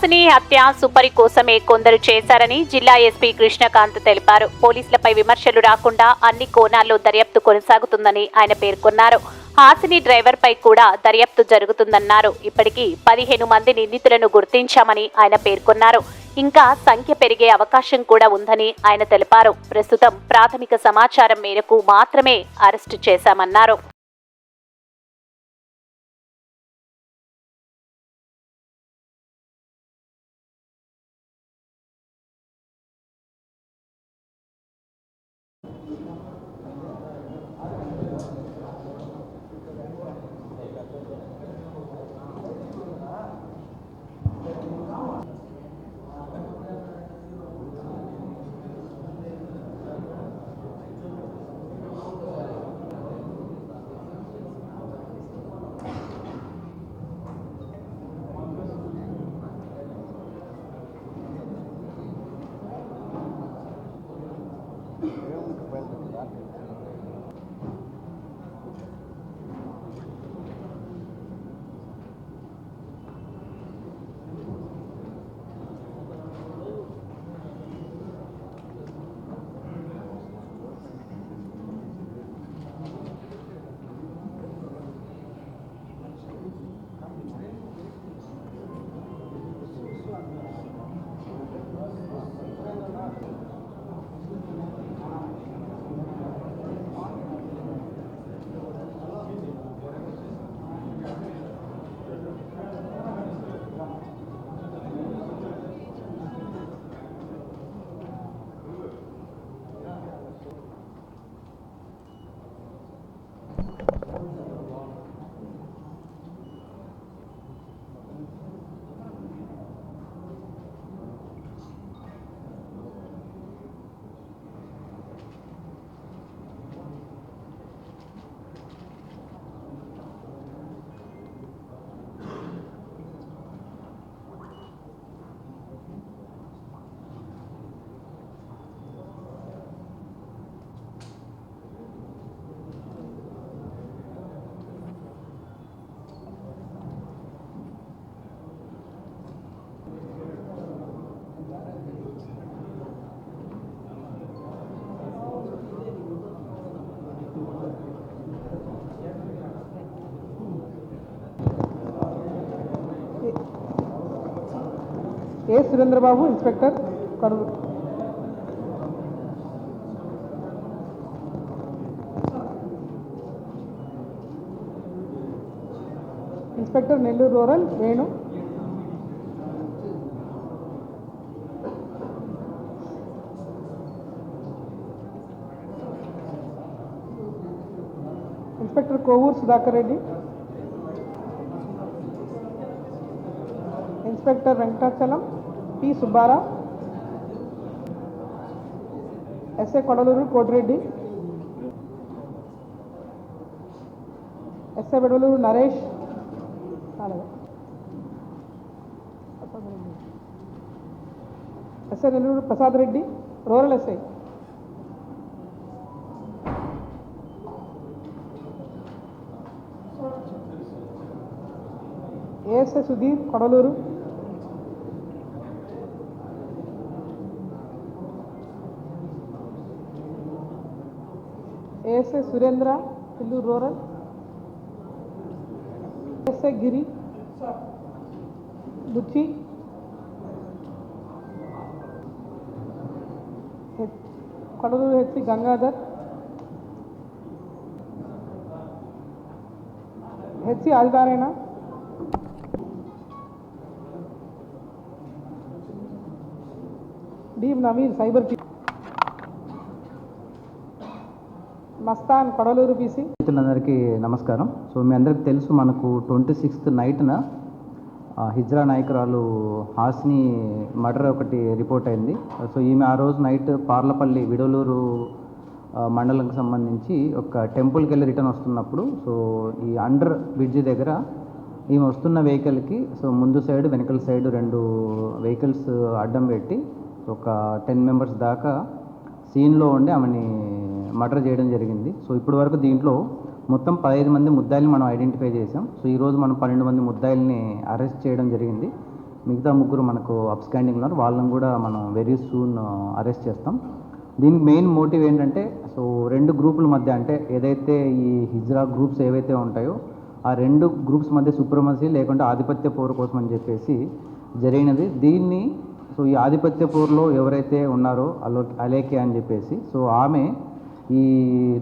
హాసిని హత్య సుపరి కోసమే కొందరు చేశారని జిల్లా ఎస్పీ కృష్ణకాంత్ తెలిపారు. పోలీసులపై విమర్శలు రాకుండా అన్ని కోణాల్లో దర్యాప్తు కొనసాగుతుందని ఆయన పేర్కొన్నారు. హాసిని డ్రైవర్ పై కూడా దర్యాప్తు జరుగుతుందన్నారు. ఇప్పటికీ పదిహేను మంది నిందితులను గుర్తించామని ఆయన పేర్కొన్నారు. ఇంకా సంఖ్య పెరిగే అవకాశం కూడా ఉందని ఆయన తెలిపారు. ప్రస్తుతం ప్రాథమిక సమాచారం మేరకు మాత్రమే అరెస్టు చేశామన్నారు. ఏ సురేంద్రబాబు ఇన్స్పెక్టర్ కడుగు inspector Nellore rural Venu. Inspector Kovur Sudhakar Reddy. Inspector Venkatachalam. P Subbarao SA Kodalur Kotireddy SA Bedavalur Naresh SI Nellore Prasad Reddy rural SI ASI Sudheer Kodalur. S A Surendra Indur rural, S A Giri Buchi Kadur H Gangadhar H आलारेण D Naveen cyber Mastan Kodalur PC అందరికీ నమస్కారం. So మీ అందరికి తెలుసు మనకు twenty sixth నైట్న హిజ్రా నాయకురాలు హాస్ని murder ఒకటి రిపోర్ట్ అయింది. సో ఈమె ఆ రోజు నైట్ పార్లపల్లి విడలూరు మండలంకి సంబంధించి ఒక టెంపుల్కి వెళ్ళి రిటర్న్ వస్తున్నప్పుడు సో ఈ అండర్ బ్రిడ్జ్ దగ్గర ఈమె వస్తున్న వెహికల్కి సో ముందు సైడ్ వెనకల సైడ్ రెండు వెహికల్స్ అడ్డం పెట్టి ఒక టెన్ మెంబర్స్ దాకా సీన్లో ఉండి ఆమెని మర్డర్ చేయడం జరిగింది. సో ఇప్పటి వరకు దీంట్లో మొత్తం పదహైదు మంది ముద్దాయిల్ని మనం ఐడెంటిఫై చేసాం సో ఈరోజు మనం పన్నెండు మంది ముద్దాయిల్ని అరెస్ట్ చేయడం జరిగింది. మిగతా ముగ్గురు మనకు అప్స్కాండింగ్ ఉన్నారు. వాళ్ళని కూడా మనం వెరీ సూన్ అరెస్ట్ చేస్తాం. దీనికి మెయిన్ మోటివ్ ఏంటంటే సో రెండు గ్రూపుల మధ్య అంటే ఏదైతే ఈ హిజ్రా గ్రూప్స్ ఏవైతే ఉంటాయో ఆ రెండు గ్రూప్స్ మధ్య సుప్రమసీ లేకుంటే ఆధిపత్య పోరు కోసం అని చెప్పేసి జరిగినది. దీన్ని సో ఈ ఆధిపత్యపూర్లో ఎవరైతే ఉన్నారో అలో అలేకే అని చెప్పేసి సో ఆమె ఈ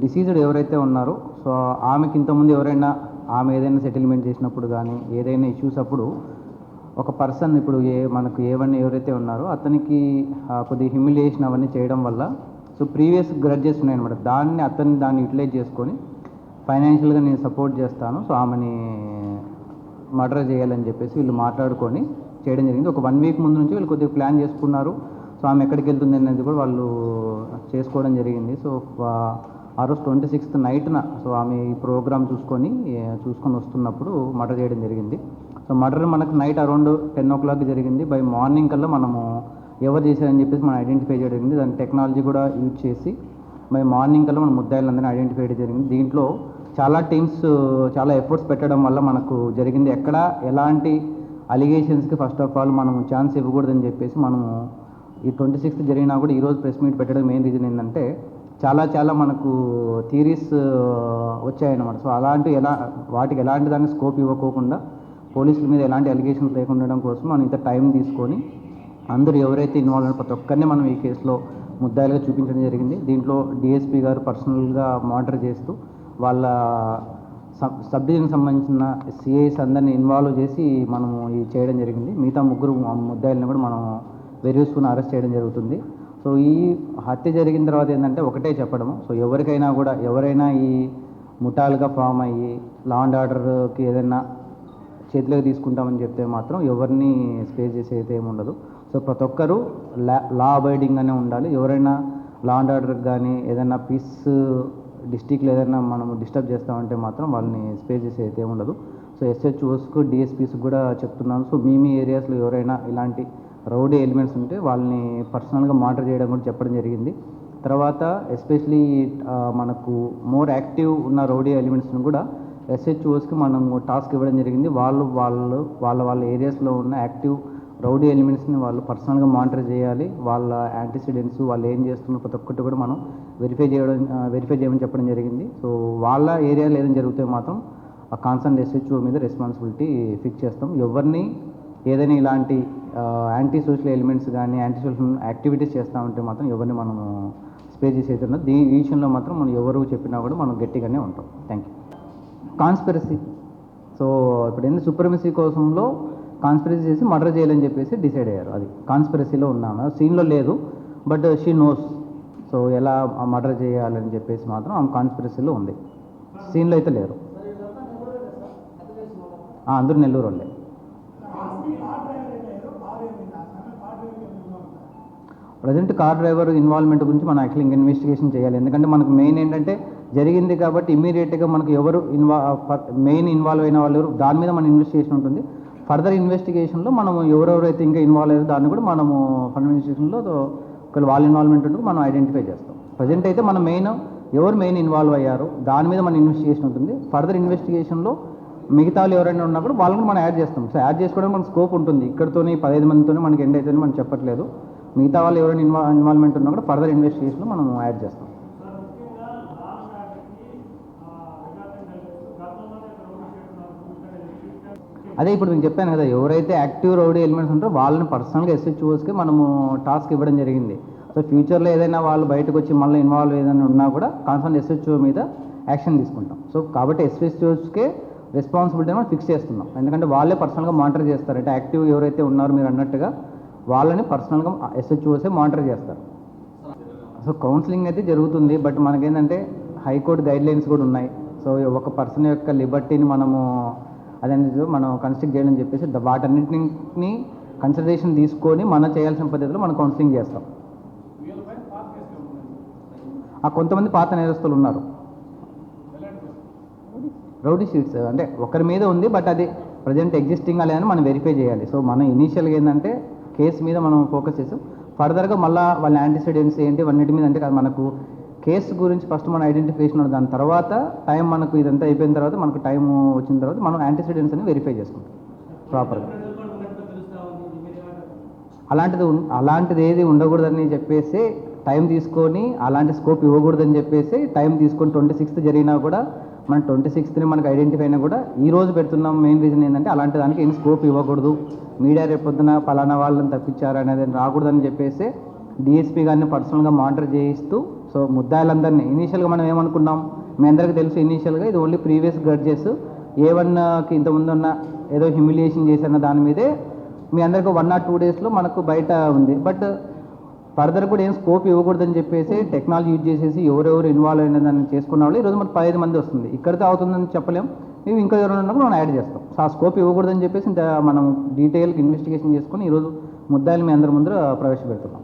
డిసీజ్డ్ ఎవరైతే ఉన్నారో సో ఆమెకి ఇంతకుముందు ఎవరైనా ఆమె ఏదైనా సెటిల్మెంట్ చేసినప్పుడు కానీ ఏదైనా ఇష్యూస్ అప్పుడు ఒక పర్సన్ ఇప్పుడు ఏ మనకు ఏవన్నీ ఎవరైతే ఉన్నారో అతనికి కొద్ది కొద్దిగా హ్యూమిలియేషన్ అవన్నీ చేయడం వల్ల సో ప్రీవియస్ గ్రడ్జెస్ ఉన్నాయన్నమాట దాన్ని అతన్ని దాన్ని యూటిలైజ్ చేసుకొని ఫైనాన్షియల్గా నేను సపోర్ట్ చేస్తాను. సో ఆమెని మర్డర్ చేయాలని చెప్పేసి వీళ్ళు మాట్లాడుకొని చేయడం జరిగింది. ఒక వన్ వీక్ ముందు నుంచి వీళ్ళు కొద్దిగా ప్లాన్ చేసుకున్నారు. సో ఆమె ఎక్కడికి వెళ్తుంది అనేది కూడా వాళ్ళు చేసుకోవడం జరిగింది. సో ఆ- రోజు ట్వంటీ సిక్స్త్ నైట్న సో ఆమె ఈ ప్రోగ్రామ్ చూసుకొని చూసుకొని వస్తున్నప్పుడు మర్డర్ చేయడం జరిగింది. సో మర్డర్ మనకు night around ten o'clock జరిగింది. బై మార్నింగ్ కల్లా మనము ఎవరు చేశారని చెప్పేసి మనం ఐడెంటిఫై చేయడం జరిగింది. దాని టెక్నాలజీ కూడా యూజ్ చేసి బై మార్నింగ్ కల్లా మనం ముద్దాయిలందరినీ ఐడెంటిఫై చేయడం జరిగింది. దీంట్లో చాలా టీమ్స్ చాలా ఎఫర్ట్స్ పెట్టడం వల్ల మనకు జరిగింది. ఎక్కడ ఎలాంటి అలిగేషన్స్కి ఫస్ట్ ఆఫ్ ఆల్ మనం ఛాన్స్ ఇవ్వకూడదని చెప్పేసి మనము ఈ ట్వంటీ సిక్స్త్ జరిగినా కూడా ఈరోజు ప్రెస్ మీట్ పెట్టడం మెయిన్ రీజన్ ఏంటంటే చాలా చాలా మనకు థీరీస్ వచ్చాయన్నమాట. సో అలాంటి ఎలా వాటికి ఎలాంటి దాన్ని స్కోప్ ఇవ్వకోకుండా పోలీసుల మీద ఎలాంటి అలిగేషన్స్ లేకుండా ఉండడం కోసం మనం ఇంత టైం తీసుకొని అందరూ ఎవరైతే ఇన్వాల్వ్ అయిన ప్రతి ఒక్కరిని మనం ఈ కేసులో ముద్దాయిలుగా చూపించడం జరిగింది. దీంట్లో డిఎస్పీ గారు పర్సనల్గా మానిటర్ చేస్తూ వాళ్ళ సబ్ సబ్ సంబంధించిన సిఐస్ అందరిని ఇన్వాల్వ్ చేసి మనము ఇది చేయడం జరిగింది. మిగతా ముగ్గురు ముద్దాయిలను కూడా మనం వెరియూస్కుని అరెస్ట్ చేయడం జరుగుతుంది. సో ఈ హత్య జరిగిన తర్వాత ఏంటంటే ఒకటే చెప్పడము. సో ఎవరికైనా కూడా ఎవరైనా ఈ ముఠాలుగా ఫామ్ అయ్యి లా అండ్ ఆర్డర్కి ఏదైనా చేతిలోకి తీసుకుంటామని చెప్తే మాత్రం ఎవరిని స్పేస్ చేసే అయితే ఏమి ఉండదు. సో ప్రతి ఒక్కరూ లా లా అబైడింగ్గానే ఉండాలి. ఎవరైనా లా అండ్ ఆర్డర్కి కానీ ఏదైనా పీస్ డిస్టిక్లో ఏదైనా మనం డిస్టర్బ్ చేస్తామంటే మాత్రం వాళ్ళని స్పే చేసే అయితే ఉండదు. సో ఎస్హెచ్ఓస్కు డిఎస్పీస్కి కూడా చెప్తున్నాను. సో మీ మీ ఏరియాస్లో ఎవరైనా ఇలాంటి రౌడీ ఎలిమెంట్స్ ఉంటే వాళ్ళని పర్సనల్గా మానిటర్ చేయడం కూడా చెప్పడం జరిగింది. తర్వాత ఎస్పెషలీ మనకు మోర్ యాక్టివ్ ఉన్న రౌడీ ఎలిమెంట్స్ని కూడా ఎస్హెచ్ఓస్కి మనం టాస్క్ ఇవ్వడం జరిగింది. వాళ్ళు వాళ్ళు వాళ్ళ వాళ్ళ ఏరియాస్లో ఉన్న యాక్టివ్ రౌడీ ఎలిమెంట్స్ని వాళ్ళు పర్సనల్గా మానిటర్ చేయాలి. వాళ్ళ యాంటీసిడెంట్స్ వాళ్ళు ఏం చేస్తున్నారు ప్రతి ఒక్కటి కూడా మనం వెరిఫై చేయడం వెరిఫై చేయమని చెప్పడం జరిగింది. సో వాళ్ళ ఏరియాలో ఏదైనా జరిగితే మాత్రం ఆ కాన్సర్న్ ఎస్హెచ్ఓ మీద రెస్పాన్సిబిలిటీ ఫిక్స్ చేస్తాం. ఎవరిని ఏదైనా ఇలాంటి యాంటీ సోషల్ ఎలిమెంట్స్ కానీ యాంటీ సోషల్ యాక్టివిటీస్ చేస్తామంటే మాత్రం ఎవరిని మనము స్పే చేసి అయితే ఈ విషయంలో మాత్రం మనం ఎవరు చెప్పినా కూడా మనం గట్టిగానే ఉంటాం. థ్యాంక్ యూ కాన్స్పిరసీ సో ఇప్పుడు ఏంటంటే సుప్రమసీ కోసంలో కాన్స్పిరసీ చేసి మర్డర్ చేయాలని చెప్పేసి డిసైడ్ అయ్యారు. అది కాన్స్పిరసీలో ఉన్నాము? సీన్లో లేదు బట్ షీ నోస్ సో ఎలా మర్డర్ చేయాలని చెప్పేసి మాత్రం ఆమె కాన్స్పిరసీలో ఉంది. సీన్లో అయితే లేరు. ఆ, అందరూ నెల్లూరు వాళ్ళే. ప్రజెంట్ కార్ డ్రైవర్ ఇన్వాల్వ్మెంట్ గురించి మనం యాక్చువల్లీ ఇంకా ఇన్వెస్టిగేషన్ చేయాలి. ఎందుకంటే మనకు మెయిన్ ఏంటంటే జరిగింది కాబట్టి ఇమీడియట్గా మనకు ఎవరు ఇన్వా మెయిన్ ఇన్వాల్వ్ అయిన వాళ్ళు దాని మీద మన ఇన్వెస్టిగేషన్ ఉంటుంది. ఫర్దర్ ఇన్వెస్టిగేషన్లో మనం ఎవరెవరైతే ఇంకా ఇన్వాల్వ్ అయ్యారో దాన్ని కూడా మనము ఫండ్ ఇన్వెస్టిగేషన్లో ఒకవేళ వాళ్ళ ఇన్వాల్వ్మెంట్ ఉంటుంది మనం ఐడెంటిఫై చేస్తాం. ప్రజెంట్ అయితే మనం మెయిన్ ఎవరు మెయిన్ ఇన్వాల్వ్ అయ్యారు దాని మీద మన ఇన్వెస్టిగేషన్ ఉంటుంది. ఫర్దర్ ఇన్వెస్టిగేషన్లో మిగతా వాళ్ళు ఎవరైనా ఉన్నా కూడా వాళ్ళని మనం యాడ్ చేస్తాం. సో యాడ్ చేసుకోవడానికి మనకు స్కోప్ ఉంటుంది. ఇక్కడతోనే పదహైదు మందితోనే మనకి ఎండ్ అవుతుందని మనం చెప్పట్లేదు. మిగతా వాళ్ళు ఎవరైనా ఇన్వా ఇన్వాల్వ్మెంట్ ఉన్నా కూడా ఫర్దర్ ఇన్వెస్టిగేషన్లో మనం యాడ్ చేస్తాం. అదే ఇప్పుడు మీకు చెప్పాను కదా ఎవరైతే యాక్టివ్ రౌడీ ఎలిమెంట్స్ ఉంటారో వాళ్ళని పర్సనల్గా ఎస్హెచ్ఓస్కి మనము టాస్క్ ఇవ్వడం జరిగింది. సో ఫ్యూచర్లో ఏదైనా వాళ్ళు బయటకు వచ్చి మళ్ళీ ఇన్వాల్వ్ ఏదైనా ఉన్నా కూడా కాన్సర్న్ ఎస్హెచ్ఓ మీద యాక్షన్ తీసుకుంటాం. సో కాబట్టి ఎస్హెచ్ఓస్కే రెస్పాన్సిబిలిటీ మనం ఫిక్స్ చేస్తున్నాం. ఎందుకంటే వాళ్ళే పర్సనల్గా మానిటర్ చేస్తారు. అంటే యాక్టివ్ ఎవరైతే ఉన్నారో మీరు అన్నట్టుగా వాళ్ళని పర్సనల్గా ఎస్హెచ్ఓసే మానిటర్ చేస్తారు. సో కౌన్సిలింగ్ అయితే జరుగుతుంది. బట్ మనకేంటంటే హైకోర్టు గైడ్లైన్స్ కూడా ఉన్నాయి. సో ఒక పర్సన్ యొక్క లిబర్టీని మనము అదనేది మనం కన్స్ట్రక్ట్ చేయాలని చెప్పేసి ద- కన్సిడరేషన్ తీసుకొని మనం చేయాల్సిన పద్ధతిలో మనం కౌన్సిలింగ్ చేస్తాం. ఆ కొంతమంది పాత నేరస్తులు ఉన్నారు. రౌడీ షీట్స్ అంటే ఒకరి మీద ఉంది బట్ అది ప్రజెంట్ ఎగ్జిస్టింగ్ లేదని మనం వెరిఫై చేయాలి. సో మనం ఇనీషియల్గా ఏంటంటే కేసు మీద మనం ఫోకస్ చేసాం ఫర్దర్గా మళ్ళీ వాళ్ళ యాంటీసిడెంట్స్ ఏంటి అన్నిటి మీద అంటే మనకు కేసు గురించి ఫస్ట్ మన ఐడెంటిఫికేషన్ ఉంది దాని తర్వాత టైం మనకు ఇదంతా అయిపోయిన తర్వాత మనకు టైం వచ్చిన తర్వాత మనం యాంటీసిడెంట్స్ అని వెరిఫై చేసుకుంటాం. ప్రాపర్గా అలాంటిది అలాంటిది ఏది ఉండకూడదని చెప్పేసి టైం తీసుకొని అలాంటి స్కోప్ ఇవ్వకూడదని చెప్పేసి టైం తీసుకొని ట్వంటీ సిక్స్త్ జరిగినా కూడా మన ట్వంటీ సిక్స్త్ని మనకు ఐడెంటిఫై అయినా కూడా ఈ రోజు పెడుతున్నాం. మెయిన్ రీజన్ ఏంటంటే అలాంటి దానికి ఏం స్కోప్ ఇవ్వకూడదు. మీడియా రేపొద్దున పలానా వాళ్ళని తప్పించారు అనేది రాకూడదని చెప్పేసి డిఎస్పీ గారిని పర్సనల్గా మానిటర్ చేయిస్తూ సో ముద్దాయిలందరినీ ఇనీషియల్గా మనం ఏమనుకున్నాం? మీ అందరికీ తెలుసు ఇనీషియల్గా ఇది ఓన్లీ ప్రీవియస్ గడ్జెస్. ఏ వన్కి ఇంతకుముందు ఉన్న ఏదో హ్యూమిలియేషన్ చేసిన దాని మీదే మీ అందరికీ వన్ ఆర్ టూ డేస్లో మనకు బయట ఉంది. బట్ ఫర్దర్ కూడా ఏం స్కోప్ ఇవ్వకూడదని చెప్పేసి టెక్నాలజీ యూజ్ చేసేసి ఎవరెవరు ఇన్వాల్వ్ అయిన దాన్ని చేసుకున్న వాళ్ళు ఈరోజు మనకు పదిహేను మంది వస్తుంది. ఇక్కడితో అవుతుందని చెప్పలేం. మేము ఇంకా ఎవరైనా ఉన్నప్పుడు మనం యాడ్ చేస్తాం. సో ఆ స్కోప్ ఇవ్వకూడదని చెప్పేసి ఇంత మనం డీటెయిల్గా ఇన్వెస్టిగేషన్ చేసుకుని ఈరోజు ముద్దాయిలు మీ అందరి ముందర ప్రవేశపెడుతున్నాం.